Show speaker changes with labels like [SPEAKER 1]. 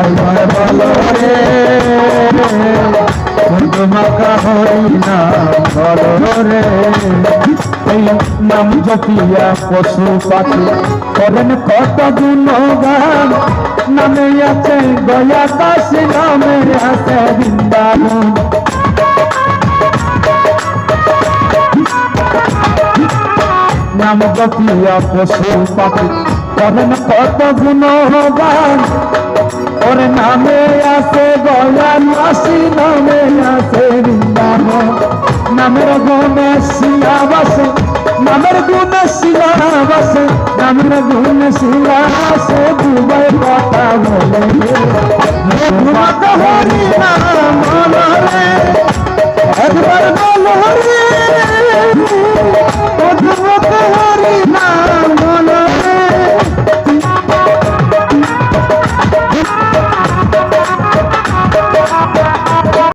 [SPEAKER 1] বলো বলো রে মাকা হই না বলো রে এই নাম জপিয়া পশু পাখি করেন কত গুণগান নামে আছে গয়া কাশি নামে আছে বৃন্দাবন নাম জপিয়া পশু পাখি, করেন কত গুণগান ওর নামে আছে গয়া মাসি নামে আছে বৃন্দাবন। নামের গুণে শিলা বসে নামের গুণে শিলা বসে নামের গুণে শিলা বাসে দুবাই কথা বলে।